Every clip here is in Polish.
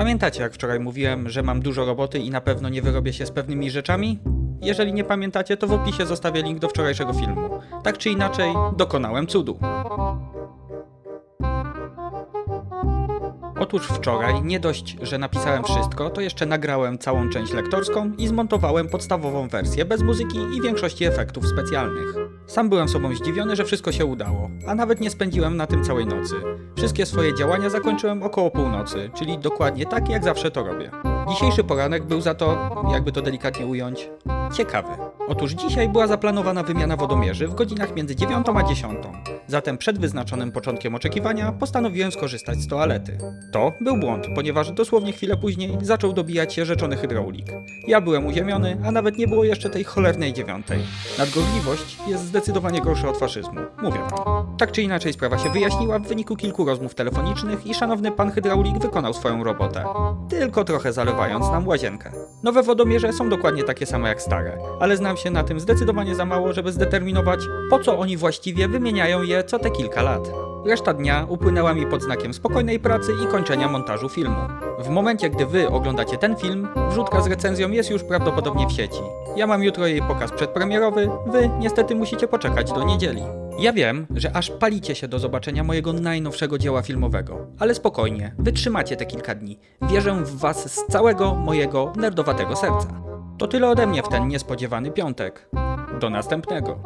Pamiętacie, jak wczoraj mówiłem, że mam dużo roboty i na pewno nie wyrobię się z pewnymi rzeczami? Jeżeli nie pamiętacie, to w opisie zostawię link do wczorajszego filmu. Tak czy inaczej, dokonałem cudu. Otóż wczoraj nie dość, że napisałem wszystko, to jeszcze nagrałem całą część lektorską i zmontowałem podstawową wersję bez muzyki i większości efektów specjalnych. Sam byłem sobą zdziwiony, że wszystko się udało, a nawet nie spędziłem na tym całej nocy. Wszystkie swoje działania zakończyłem około północy, czyli dokładnie tak jak zawsze to robię. Dzisiejszy poranek był za to, jakby to delikatnie ująć, ciekawy. Otóż dzisiaj była zaplanowana wymiana wodomierzy w godzinach między 9 a 10. Zatem przed wyznaczonym początkiem oczekiwania postanowiłem skorzystać z toalety. To był błąd, ponieważ dosłownie chwilę później zaczął dobijać się rzeczony hydraulik. Ja byłem uziemiony, a nawet nie było jeszcze tej cholernej dziewiątej. Nadgorliwość jest zdecydowanie gorsza od faszyzmu, mówię wam. Tak czy inaczej sprawa się wyjaśniła w wyniku kilku rozmów telefonicznych i szanowny pan hydraulik wykonał swoją robotę. Tylko trochę zalewając nam łazienkę. Nowe wodomierze są dokładnie takie same jak stare, ale znam się na tym zdecydowanie za mało, żeby zdeterminować, po co oni właściwie wymieniają je co te kilka lat. Reszta dnia upłynęła mi pod znakiem spokojnej pracy i kończenia montażu filmu. W momencie, gdy wy oglądacie ten film, wrzutka z recenzją jest już prawdopodobnie w sieci. Ja mam jutro jej pokaz przedpremierowy, wy niestety musicie poczekać do niedzieli. Ja wiem, że aż palicie się do zobaczenia mojego najnowszego dzieła filmowego, ale spokojnie, wytrzymacie te kilka dni. Wierzę w was z całego mojego nerdowatego serca. To tyle ode mnie w ten niespodziewany piątek. Do następnego.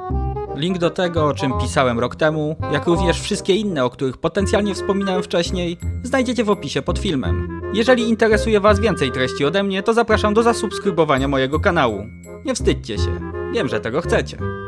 Link do tego, o czym pisałem rok temu, jak również wszystkie inne, o których potencjalnie wspominałem wcześniej, znajdziecie w opisie pod filmem. Jeżeli interesuje Was więcej treści ode mnie, to zapraszam do zasubskrybowania mojego kanału. Nie wstydźcie się, wiem, że tego chcecie.